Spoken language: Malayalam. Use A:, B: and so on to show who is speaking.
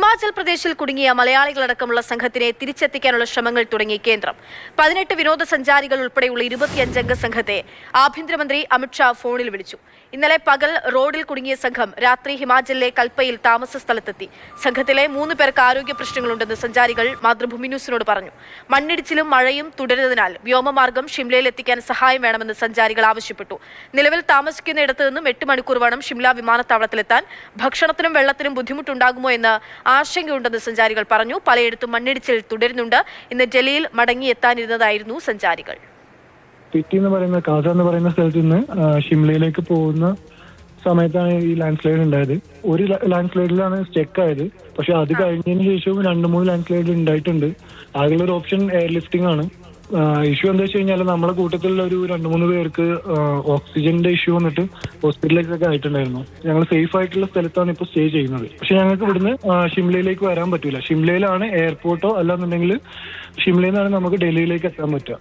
A: ഹിമാചൽ പ്രദേശിൽ കുടുങ്ങിയ മലയാളികളടക്കമുള്ള സംഘത്തിനെ തിരിച്ചെത്തിക്കാനുള്ള ശ്രമങ്ങൾ തുടങ്ങി കേന്ദ്രം. പതിനെട്ട് വിനോദസഞ്ചാരികൾ ഉൾപ്പെടെയുള്ള ഇരുപത്തിയഞ്ചംഗ സംഘത്തെ ആഭ്യന്തരമന്ത്രി അമിത്ഷാ ഫോണിൽ വിളിച്ചു. ഇന്നലെ പകൽ റോഡിൽ കുടുങ്ങിയ സംഘം രാത്രി ഹിമാചലിലെ കൽപ്പയിൽ താമസ സ്ഥലത്തെത്തി. സംഘത്തിലെ മൂന്ന് പേർക്ക് ആരോഗ്യ പ്രശ്നങ്ങളുണ്ടെന്ന് സഞ്ചാരികൾ മാതൃഭൂമി ന്യൂസിനോട് പറഞ്ഞു. മണ്ണിടിച്ചിലും മഴയും തുടരുന്നതിനാൽ വ്യോമമാർഗം ഷിംലയിൽ എത്തിക്കാൻ സഹായം വേണമെന്ന് സഞ്ചാരികൾ ആവശ്യപ്പെട്ടു. നിലവിൽ താമസിക്കുന്നിടത്ത് നിന്നും എട്ട് മണിക്കൂർ വേണം ഷിംല വിമാനത്താവളത്തിലെത്താൻ. ഭക്ഷണത്തിനും വെള്ളത്തിനും ബുദ്ധിമുട്ടുണ്ടാകുമോ എന്ന് ആശങ്കയുണ്ടെന്ന് സഞ്ചാരികൾ പറഞ്ഞു. പലയിടത്തും മണ്ണിടിച്ചിൽ തുടരുന്നുണ്ട്. ഇന്ന് ഡൽഹിയിൽ മടങ്ങിയെത്താനിരുന്നതായിരുന്നു സഞ്ചാരികൾ.
B: പിറ്റി എന്ന് പറയുന്ന കാസ എന്ന് പറയുന്ന സ്ഥലത്ത് നിന്ന് ഷിംലയിലേക്ക് പോകുന്ന സമയത്താണ് ഈ ലാൻഡ് സ്ലൈഡ് ഉണ്ടായത്. ഒരു ലാൻഡ് സ്ലൈഡിലാണ് സ്റ്റെക്ക് ആയത്. പക്ഷെ അത് കഴിഞ്ഞതിന് ശേഷവും രണ്ട് മൂന്ന് ലാൻഡ് സ്ലൈഡ് ഉണ്ടായിട്ടുണ്ട്. ആകെയുള്ള ഒരു ഓപ്ഷൻ എയർ ലിഫ്റ്റിംഗ് ആണ്. ഇഷ്യൂ എന്താ വെച്ച് കഴിഞ്ഞാൽ നമ്മുടെ കൂട്ടത്തിൽ ഒരു രണ്ട് മൂന്ന് പേർക്ക് ഓക്സിജന്റെ ഇഷ്യൂ വന്നിട്ട് ഹോസ്പിറ്റലിലേക്കൊക്കെ ആയിട്ടുണ്ടായിരുന്നു. ഞങ്ങൾ സേഫ് ആയിട്ടുള്ള സ്ഥലത്താണ് ഇപ്പോൾ സ്റ്റേ ചെയ്യുന്നത്. പക്ഷെ ഞങ്ങൾക്ക് ഇവിടുന്ന് ഷിംലയിലേക്ക് വരാൻ പറ്റൂല. ഷിംലയിലാണ് എയർപോർട്ടോ അല്ലാന്നുണ്ടെങ്കിൽ ഷിംലയിൽ നിന്നാണ് നമുക്ക് ഡൽഹിയിലേക്ക് എത്താൻ പറ്റുക.